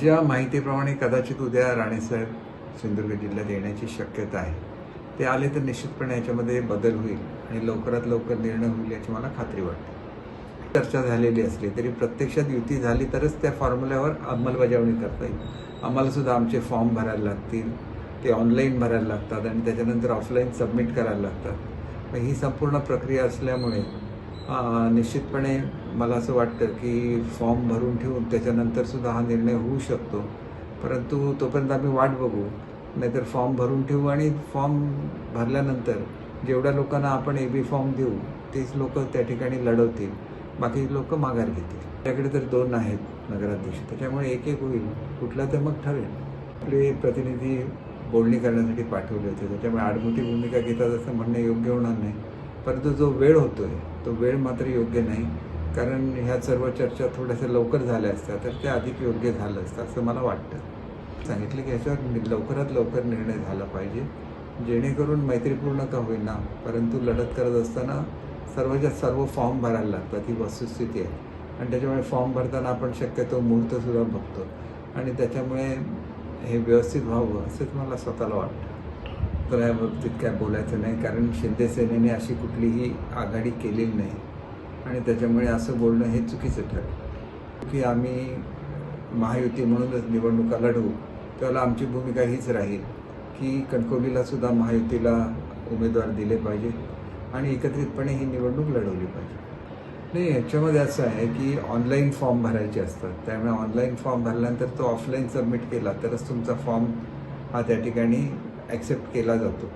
ज्या माहितीप्रमाणे कदाचित उद्या राणेसाहेब सिंधुदुर्ग जिल्ह्यात येण्याची शक्यता आहे ते आले तर निश्चितपणे याच्यामध्ये बदल होईल आणि लवकरात लवकर निर्णय होईल याची मला खात्री वाटते. चर्चा झालेली असली तरी प्रत्यक्षात युती झाली तरच त्या फॉर्म्युल्यावर अंमलबजावणी करता येईल. आम्हालासुद्धा आमचे फॉर्म भरायला लागतील ते ऑनलाईन भरायला लागतात आणि त्याच्यानंतर ऑफलाईन सबमिट करायला लागतात. मग ही संपूर्ण प्रक्रिया असल्यामुळे निश्चितपणे मला असं वाटतं की फॉर्म भरून ठेवून त्याच्यानंतर सुद्धा हा निर्णय होऊ शकतो. परंतु तोपर्यंत आम्ही वाट बघू. नाहीतर फॉर्म भरून ठेवू आणि फॉर्म भरल्यानंतर जेवढ्या लोकांना आपण ए बी फॉर्म देऊ तेच लोक त्या ठिकाणी लढवतील. बाकी लोक माघार घेतील. त्याकडे तर दोन आहेत नगराध्यक्ष. त्याच्यामुळे एक एक होईल. कुठला तर मग ठरेल. आपले प्रतिनिधी बोलणी करण्यासाठी पाठवले होते. त्याच्यामुळे आडमुठी भूमिका घेतात असं म्हणणं योग्य होणार नाही. परंतु जो वेळ होतोय तो वेळ मात्र योग्य नाही. कारण ह्या सर्व चर्चा थोड्याशा लवकर झाल्या असत्या तर ते अधिक योग्य झालं असतं असं मला वाटतं. सांगितलं की ह्याच्यावर लवकरात लवकर निर्णय झाला पाहिजे जेणेकरून मैत्रीपूर्ण का होईना परंतु लढत करत असताना सर्वच्या सर्व फॉर्म भरायला लागतात ही वस्तुस्थिती आहे. आणि त्याच्यामुळे फॉर्म भरताना आपण शक्यतो मुहूर्तसुद्धा बघतो. आणि त्याच्यामुळे हे व्यवस्थित व्हावं असंच मला स्वतःला वाटतं. तर याबाबतीत काय बोलायचं नाही कारण शिंदे सेनेने अशी कुठलीही आघाडी केलेली नाही. आणि त्याच्यामुळे असं बोलणं हे चुकीचं ठरेल. की आम्ही महायुती म्हणूनच निवडणुका लढवू त्याला आमची भूमिका हीच राहील की कणकवलीला सुद्धा महायुतीला उमेदवार दिले पाहिजे आणि एकत्रितपणे ही निवडणूक लढवली पाहिजे. नाही याच्यामध्ये असं आहे की ऑनलाईन फॉर्म भरायचे असतात. त्यामुळे ऑनलाईन फॉर्म भरल्यानंतर तो ऑफलाईन सबमिट केला तरच तुमचा फॉर्म हा त्या ठिकाणी ॲक्सेप्ट केला जातो.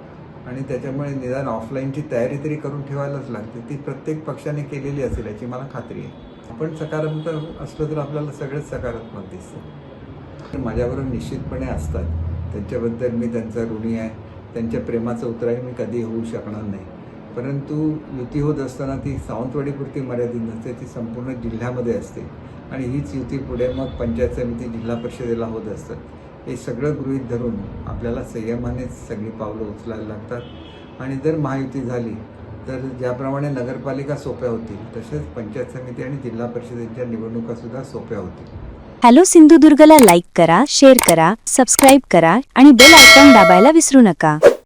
आणि त्याच्यामुळे निदान ऑफलाईनची तयारी तरी करून ठेवायलाच लागते. ती प्रत्येक पक्षाने केलेली असेल याची मला खात्री आहे. आपण सकारात्मक असलं तर आपल्याला सगळंच सकारात्मक दिसतं माझ्याबरोबर निश्चितपणे असतात. त्यांच्याबद्दल मी त्यांचा ऋणी आहे. त्यांच्या प्रेमाचं उतराई मी कधी होऊ शकणार नाही. परंतु युती होत असताना ती सावंतवाडीपुरती मर्यादित नसते. ती संपूर्ण जिल्ह्यामध्ये असते. आणि हीच युती पुढे मग पंचायत समिती जिल्हा परिषदेला होत असतात हे सगळं गृहीत धरून आपल्याला संयमानेच सगळी पावलं उचलायला लागतात. आणि जर महायुती झाली तर ज्याप्रमाणे नगरपालिका सोप्या होतील तसेच पंचायत समिती आणि जिल्हा परिषदेच्या निवडणुकासुद्धा सोप्या होतील. हॅलो सिंधुदुर्गला लाईक करा शेअर करा सबस्क्राईब करा आणि बेल आयकॉन दाबायला विसरू नका.